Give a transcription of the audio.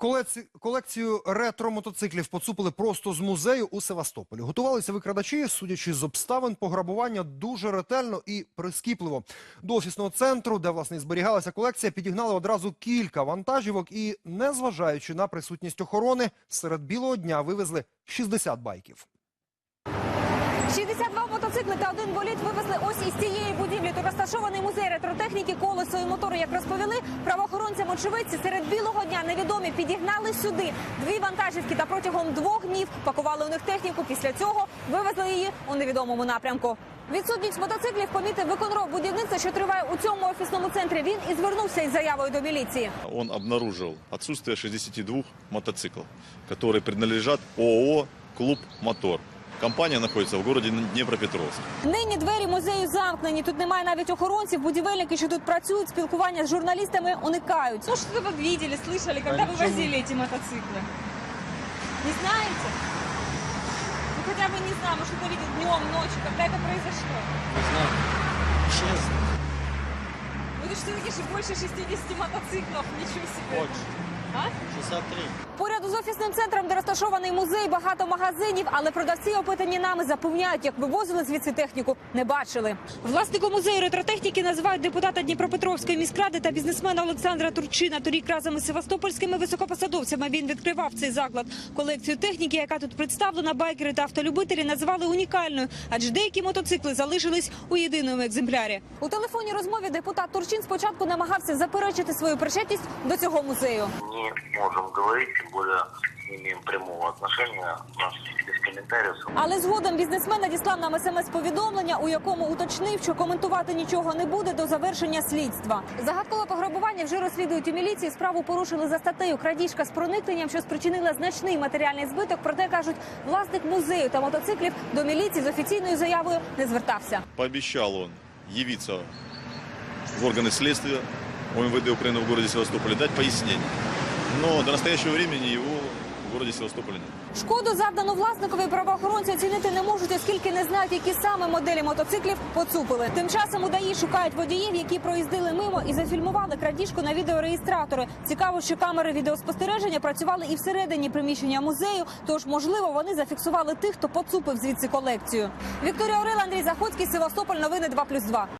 Колекці... Колекцію ретро-мотоциклів поцупили просто з музею у Севастополі. Готувалися викрадачі, судячи з обставин пограбування, дуже ретельно і прискіпливо. До офісного центру, де власне зберігалася колекція, підігнали одразу кілька вантажівок і, незважаючи на присутність охорони, серед білого дня вивезли 60 байків. 62 мотоцикли та один боліт вивезли ось із цієї будівлі. Тут розташований музей ретротехніки, колесо і мотори. Як розповіли правоохоронцям очевидці, серед білого дня невідомі підігнали сюди дві вантажівки та протягом двох днів пакували у них техніку. Після цього вивезли її у невідомому напрямку. Відсутність мотоциклів помітив виконроб будівництва, що триває у цьому офісному центрі. Він і звернувся із заявою до міліції. Он обнаружил отсутствие 62 мотоциклов, которые принадлежат ООО «Клуб Мотор». Компания находится в городе Днепропетровск. Нині двері музею замкнені. Тут немає навіть охоронців. Будівельники, що тут працюють, спілкування з журналістами уникають. Ну, что вы видели, слышали, когда вы возили эти мотоциклы? Не знаете? Ну, хотя бы не знаю, может, кто видел днем, ночью, когда это произошло. Не знаю. Честно. Ну, ты что видишь, больше 60 мотоциклов, ничего себе. Больше. А? 63. Поряд з офісним центром, де розташований музей, багато магазинів, але продавці, опитані нами, запевняють, як вивозили звідси техніку, не бачили. Власником музею ретротехніки називають депутата Дніпропетровської міськради та бізнесмена Олександра Турчина. Торік разом із севастопольськими високопосадовцями він відкривав цей заклад. Колекцію техніки, яка тут представлена, байкери та автолюбителі називали унікальною, адже деякі мотоцикли залишились у єдиному екземплярі. У телефонній розмові депутат Турчин спочатку намагався заперечити свою причетність до цього музею. Не можем говорить, тем более не имеем прямого отношения. У нас без комментариев. Але згодом бізнесмен надіслав нам смс-повідомлення, у якому уточнив, що коментувати нічого не буде до завершення слідства. Загадкове пограбування вже розслідують у міліції. Справу порушили за статтею крадіжка з проникненням, що спричинила значний матеріальний збиток. Проте кажуть, власник музею та мотоциклів до міліції з офіційною заявою не звертався. Пообещал он явиться в органы следствия ОМВД Украины в городе Севастополе, дать пояснение. Но до настоящего времени его в городе Севастополе нет. Шкоду завдану власникові правоохоронці оцінити не можуть, оскільки не знають, які саме моделі мотоциклів поцупили. Тим часом удаї шукають водіїв, які проїздили мимо і зафільмували крадіжку на відеореєстратори. Цікаво, що камери відеоспостереження працювали і всередині приміщення музею. Тож, можливо, вони зафіксували тих, хто поцупив звідси колекцію. Вікторія Орел, Андрій Заходський, Севастополь. Новини 2+,2.